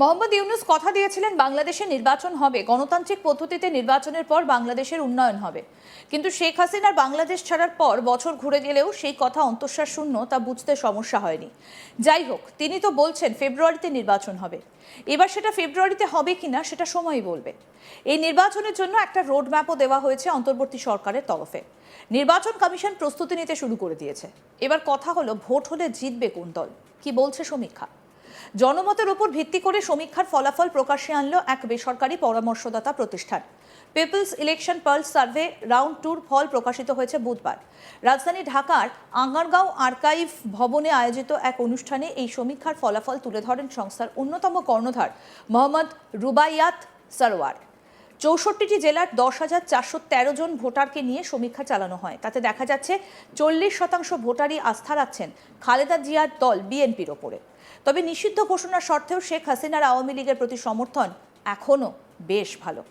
মোহাম্মদ ইউনুস কথা দিয়েছিলেন বাংলাদেশে নির্বাচন হবে, গণতান্ত্রিক পদ্ধতিতে নির্বাচনের পর বাংলাদেশের উন্নয়ন হবে। কিন্তু শেখ হাসিনার বাংলাদেশ ছাড়ার পর বছর ঘুরে গেলেও সেই কথা অন্তঃশ্বাস শূন্য তা বুঝতে সমস্যা হয়নি। যাই হোক, তিনি তো বলছেন ফেব্রুয়ারিতে নির্বাচন হবে। এবার সেটা ফেব্রুয়ারিতে হবে কিনা সেটা সময়ই বলবে। এই নির্বাচনের জন্য একটা রোড ম্যাপও দেওয়া হয়েছে অন্তর্বর্তী সরকারের তরফে। নির্বাচন কমিশন প্রস্তুতি নিতে শুরু করে দিয়েছে। এবার কথা হলো, ভোট হলে জিতবে কোন দল? কি বলছে সমীক্ষা? জনমতের উপর ভিত্তি করে সমীক্ষার ফলাফল প্রকাশ্যে আনলো এক বেসরকারি পরামর্শদাতা প্রতিষ্ঠান। People's election Pulse survey round টুর ফল প্রকাশিত হয়েছে বুধবার। রাজধানী ঢাকার আঙ্গারগাঁও আর্কাইভ ভবনে আয়োজিত এক অনুষ্ঠানে এই সমীক্ষার ফলাফল তুলে ধরেন সংস্থার অন্যতম কর্ণধার মোহাম্মদ রুবাইয়াত সারোয়ার। চৌষট্টিটি জেলার দশ হাজার চারশো তেরো জন ভোটারকে নিয়ে সমীক্ষা চালানো হয়। তাতে দেখা যাচ্ছে, চল্লিশ শতাংশ ভোটারই আস্থা রাখছেন খালেদা জিয়ার দল, বিএনপির ওপরে। তবে নিষিদ্ধ ঘোষণার সত্ত্বেও শেখ হাসিনার আওয়ামী লীগের প্রতি সমর্থন এখনও বেশ ভালো।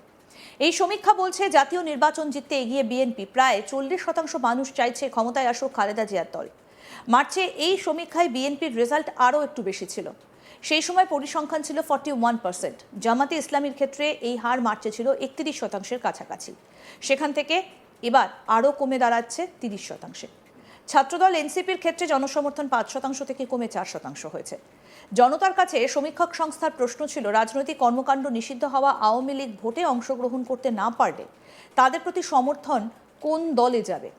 এই সমীক্ষা বলছে, জাতীয় নির্বাচন জিততে এগিয়ে বিএনপি প্রায় চল্লিশ শতাংশ মানুষ চাইছে ক্ষমতায় আসুক খালেদা জিয়ার দল। মার্চে এই সমীক্ষায় বিএনপির রেজাল্ট আরও একটু বেশি ছিল। সেই সময় পরিসংখ্যান ছিল ফর্টি ওয়ান পার্সেন্ট। জামাতে ইসলামীর ক্ষেত্রে এই হার মার্চে ছিল একত্রিশ শতাংশের কাছাকাছি। সেখান থেকে এবার আরও কমে দাঁড়াচ্ছে তিরিশ শতাংশে। ছাত্রদল এনসিপির ক্ষেত্রে জনসমর্থন পাঁচ শতাংশ থেকে কমে চার শতাংশ হয়েছে। জনতার কাছে সমীক্ষক সংস্থার প্রশ্ন ছিল, রাজনৈতিক কর্মকাণ্ড নিষিদ্ধ হওয়া আওয়ামী লীগ ভোটে অংশগ্রহণ করতে না পারলে তাদের প্রতি সমর্থন কোন দলে যাবে?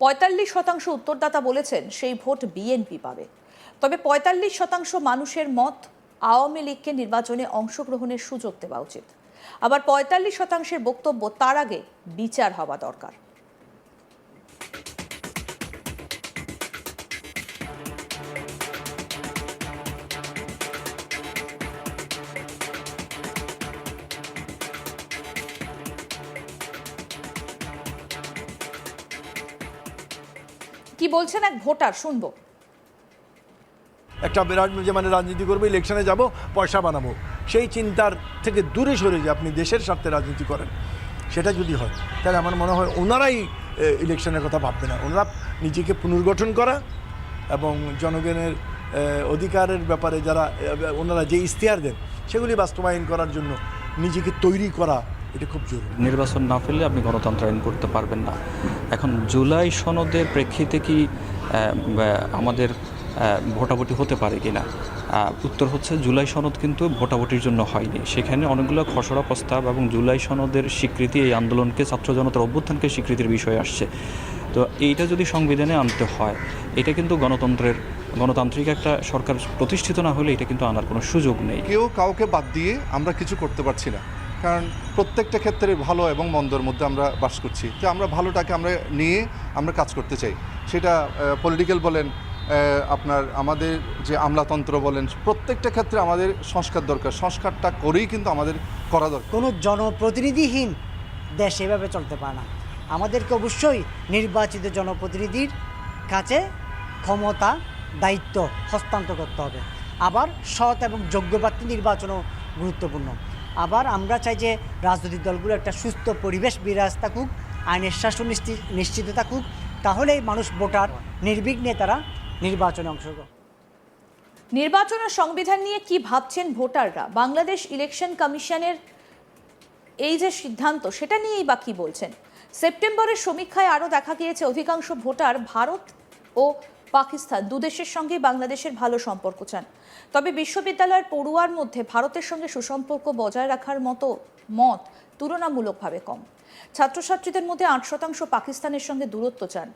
পঁয়তাল্লিশ শতাংশ উত্তরদাতা বলেছেন সেই ভোট বিএনপি পাবে। তবে পঁয়তাল্লিশ শতাংশ মানুষের মত আওয়ামী লীগকে নির্বাচনে অংশগ্রহণের সুযোগ দেওয়া উচিত। আবার পঁয়তাল্লিশ শতাংশের বক্তব্য তার আগে বিচার হওয়া দরকার। কি বলছেন এক ভোটার? শুনব। একটা বিরাট যে মানে রাজনীতি করব ইলেকশনে যাব, পয়সা বানাবো, সেই চিন্তার থেকে দূরে সরে যে আপনি দেশের স্বার্থে রাজনীতি করেন, সেটা যদি হয়, তাহলে আমার মনে হয় ওনারাই ইলেকশনের কথা ভাববে না। ওনারা নিজেকে পুনর্গঠন করা এবং জনগণের অধিকারের ব্যাপারে যারা ওনারা যে ইশতেহার দেন, সেগুলি বাস্তবায়ন করার জন্য নিজেকে তৈরি করা এটা খুব জরুরি। নির্বাচন না ফেললে আপনি গণতন্ত্র আইন করতে পারবেন না। এখন জুলাই সনদের প্রেক্ষিতে কি আমাদের ভোটাভুটি হতে পারে কি না উত্তর হচ্ছে জুলাই সনদ কিন্তু ভোটাভুটির জন্য হয়নি। সেখানে অনেকগুলো খসড়া প্রস্তাব এবং জুলাই সনদের স্বীকৃতি এই আন্দোলনকে ছাত্র জনতার অভ্যুত্থানকে স্বীকৃতির বিষয় আসছে। তো এইটা যদি সংবিধানে আনতে হয় এটা কিন্তু গণতন্ত্রের গণতান্ত্রিক একটা সরকার প্রতিষ্ঠিত না হলে এটা কিন্তু আনার কোনো সুযোগ নেই। কেউ কাউকে বাদ দিয়ে আমরা কিছু করতে পারছি না। কারণ প্রত্যেকটা ক্ষেত্রে ভালো এবং মন্দর মধ্যে আমরা বাস করছি। তো আমরা ভালোটাকে আমরা নিয়ে আমরা কাজ করতে চাই। সেটা পলিটিক্যাল বলেন আপনার আমাদের যে আমলাতন্ত্র বলেন, প্রত্যেকটা ক্ষেত্রে আমাদের সংস্কার দরকার। সংস্কারটা করেই কিন্তু আমাদের করা দরকার। কোনো জনপ্রতিনিধিহীন দেশ এভাবে চলতে পারে না। আমাদেরকে অবশ্যই নির্বাচিত জনপ্রতিনিধির কাছে ক্ষমতা, দায়িত্ব হস্তান্তর করতে হবে। আবার সৎ এবং যোগ্য প্রার্থী নির্বাচনও গুরুত্বপূর্ণ। আবার আমরা চাই যে রাজনৈতিক দলগুলো একটা সুস্থ পরিবেশ বিরাজ থাকুক, আইনের শাসন নিশ্চিত থাকুক, তাহলেই মানুষ ভোটার, নির্বিঘ্নে তারা নির্বাচনে অংশগ্রহণ নির্বাচনের সংবিধান নিয়ে কি ভাবছেন ভোটাররা? বাংলাদেশ ইলেকশন কমিশনের এই যে সিদ্ধান্ত, সেটা নিয়েই বা বলছেন? সেপ্টেম্বরের সমীক্ষায় আরও দেখা গিয়েছে, অধিকাংশ ভোটার ভারত ও পাকিস্তান দুদেশের সঙ্গে বাংলাদেশের ভালো সম্পর্ক চান। তবে বিশ্ববিদ্যালয়ের পড়ুয়ার মধ্যে ভারতের সঙ্গে সুসম্পর্ক বজায় রাখার মতো মত তুলনামূলকভাবে কম। ছাত্রছাত্রীদের মধ্যে আট শতাংশ পাকিস্তানের সঙ্গে দূরত্ব চান।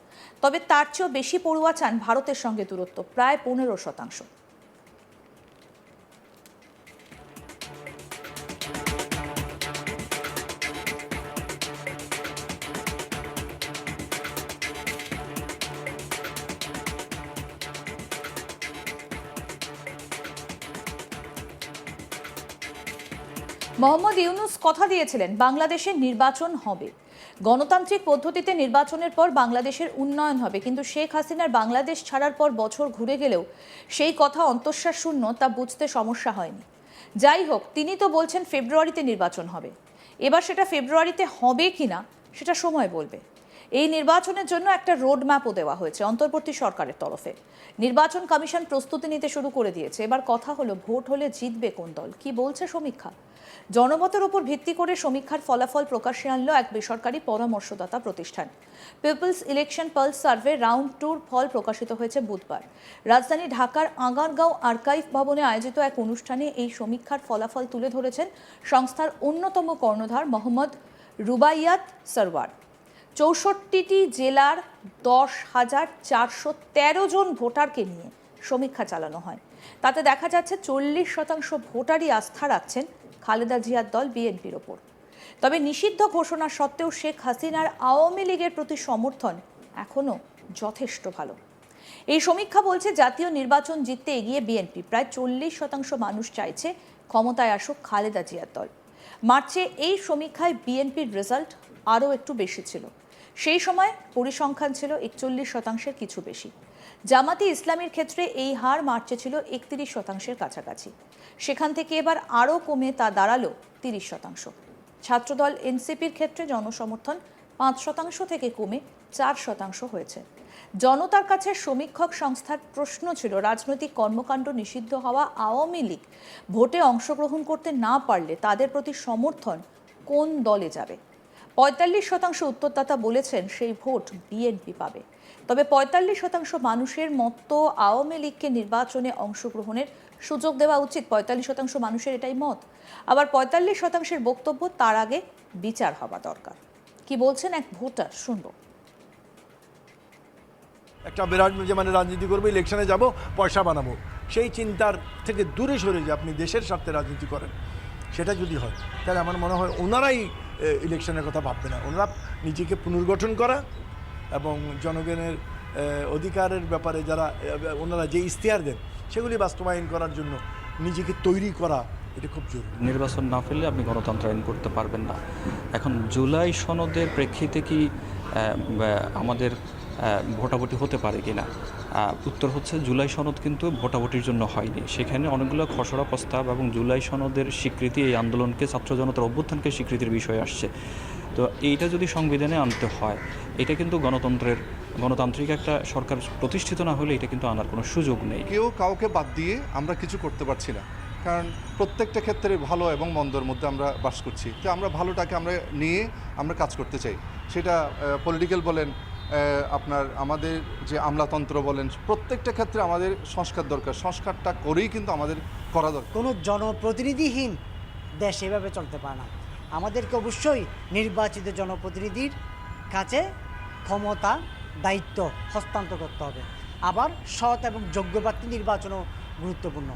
তবে তার চেয়েও বেশি পড়ুয়া চান ভারতের সঙ্গে দূরত্ব, প্রায় পনেরো শতাংশ। মোহাম্মদ ইউনুস কথা দিয়েছিলেন, বাংলাদেশের নির্বাচন হবে। গণতান্ত্রিক পদ্ধতিতে নির্বাচনের পর বাংলাদেশের উন্নয়ন হবে, কিন্তু শেখ হাসিনার বাংলাদেশ ছাড়ার পর বছর ঘুরে গেলেও সেই কথা অন্তঃশ্বাস শূন্য, তা বুঝতে সমস্যা হয়নি। যাই হোক, তিনি তো বলছেন ফেব্রুয়ারিতে নির্বাচন হবে। এবার সেটা ফেব্রুয়ারিতে হবে কি না সেটা সময় বলবে। এই নির্বাচনের জন্য একটা রোড ম্যাপও দেওয়া হয়েছে অন্তর্বর্তী সরকারের তরফে। নির্বাচন কমিশন প্রস্তুতি নিতে শুরু করে দিয়েছে। এবার কথা হলো ভোট হলে জিতবে কোন দল? কি বলছে সমীক্ষা? জনমতের উপর ভিত্তি করে সমীক্ষার ফলাফল প্রকাশে আনলো এক বেসরকারি পরামর্শদাতা প্রতিষ্ঠান। People's election Pulse survey round টুর ফল প্রকাশিত হয়েছে বুধবার। রাজধানী ঢাকার আগারগাঁও আর্কাইভ ভবনে আয়োজিত এক অনুষ্ঠানে এই সমীক্ষার ফলাফল তুলে ধরেছেন সংস্থার অন্যতম কর্ণধার মোহাম্মদ রুবাইয়াত সরওয়ার। চৌষট্টিটি জেলার দশ হাজার চারশো তেরো জন ভোটারকে নিয়ে সমীক্ষা চালানো হয়। তাতে দেখা যাচ্ছে চল্লিশ শতাংশ ভোটারই আস্থা রাখছেন খালেদা জিয়ার দল বিএনপির ওপর। তবে নিষিদ্ধ ঘোষণা সত্ত্বেও শেখ হাসিনার আওয়ামী লীগের প্রতি সমর্থন এখনও যথেষ্ট ভালো। এই সমীক্ষা বলছে জাতীয় নির্বাচন জিততে এগিয়ে বিএনপি। প্রায় চল্লিশ শতাংশ মানুষ চাইছে ক্ষমতায় আসুক খালেদা জিয়ার দল। মার্চে এই সমীক্ষায় বিএনপির রেজাল্ট আরও একটু বেশি ছিল। সেই সময় পরিসংখ্যান ছিল একচল্লিশ শতাংশের কিছু বেশি। জামাতি ইসলামীর ক্ষেত্রে এই হার মার্চে ছিল একত্রিশ শতাংশের কাছাকাছি। সেখান থেকে এবার আরও কমে তা দাঁড়াল তিরিশ শতাংশ। ছাত্রদল এনসিপির ক্ষেত্রে জনসমর্থন পাঁচ শতাংশ থেকে কমে চার শতাংশ হয়েছে। জনতার কাছে সমীক্ষক সংস্থার প্রশ্ন ছিল, রাজনৈতিক কর্মকাণ্ড নিষিদ্ধ হওয়া আওয়ামী লীগ ভোটে অংশগ্রহণ করতে না পারলে তাদের প্রতি সমর্থন কোন দলে যাবে? পঁয়তাল্লিশ শতাংশ উত্তরদাতা বলেছেন সেই ভোট বিএনপি পাবে। তবে পঁয়তাল্লিশ শতাংশ মানুষের মতো আওয়ামী লীগকে নির্বাচনে অংশগ্রহণের সুযোগ দেওয়া উচিত। পঁয়তাল্লিশ শতাংশ মানুষের এটাই মত। আবার পঁয়তাল্লিশ শতাংশের বক্তব্য তার আগে বিচার হওয়া দরকার। কি বলছেন এক ভোটার? শুনব। একটা বিরাট যে মানে রাজনীতি করব, ইলেকশনে যাব, পয়সা বানাবো। সেই চিন্তার থেকে দূরে সরে যে আপনি দেশের স্বার্থে রাজনীতি করেন। সেটা যদি হয়, তাহলে আমার মনে হয় ওনারাই ইলেকশনের কথা ভাববে না। ওনারা নিজেকে পুনর্গঠন করা এবং জনগণের অধিকারের ব্যাপারে যারা ওনারা যে ইশতেহার দেন, সেগুলি বাস্তবায়ন করার জন্য নিজেকে তৈরি করা এটা খুব জরুরি। নির্বাচন না ফেললে আপনি গণতন্ত্রায়ন করতে পারবেন না। এখন জুলাই সনদের প্রেক্ষিতে কি আমাদের ভোটাভুটি হতে পারে কি না উত্তর হচ্ছে জুলাই সনদ কিন্তু ভোটাভুটির জন্য হয়নি। সেখানে অনেকগুলো খসড়া প্রস্তাব এবং জুলাই সনদের স্বীকৃতি এই আন্দোলনকে ছাত্র জনতার অভ্যুত্থানকে স্বীকৃতির বিষয় আসছে। তো এইটা যদি সংবিধানে আনতে হয়, এটা কিন্তু গণতন্ত্রের, গণতান্ত্রিক একটা সরকার প্রতিষ্ঠিত না হলে এটা কিন্তু আনার কোনো সুযোগ নেই। কেউ কাউকে বাদ দিয়ে আমরা কিছু করতে পারছি না। কারণ প্রত্যেকটা ক্ষেত্রে ভালো এবং মন্দর মধ্যে আমরা বাস করছি। তো আমরা ভালোটাকে আমরা নিয়ে আমরা কাজ করতে চাই। সেটা পলিটিক্যাল বলেন আপনার আমাদের যে আমলাতন্ত্র বলেন, প্রত্যেকটা ক্ষেত্রে আমাদের সংস্কার দরকার। সংস্কারটা করেই কিন্তু আমাদের করা দরকার। কোনো জনপ্রতিনিধিহীন দেশ এভাবে চলতে পারে না। আমাদেরকে অবশ্যই নির্বাচিত জনপ্রতিনিধির কাছে ক্ষমতা, দায়িত্ব হস্তান্তর করতে হবে। আবার সৎ এবং যোগ্য প্রার্থী নির্বাচনও গুরুত্বপূর্ণ।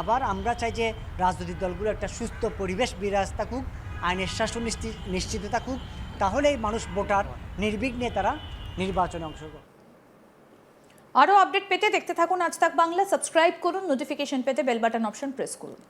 আবার আমরা চাই যে রাজনৈতিক দলগুলো একটা সুস্থ পরিবেশ বিরাজ থাকুক, আইনের শাসন নিশ্চিত থাকুক, তাহলেই মানুষ ভোটার নির্বিঘ্নে তারা নির্বাচনে অংশগ্রহণ। আরও আপডেট পেতে দেখতে থাকুন আজ তাক বাংলা, সাবস্ক্রাইব করুন, নোটিফিকেশন পেতে বেল বাটন অপশন প্রেস করুন।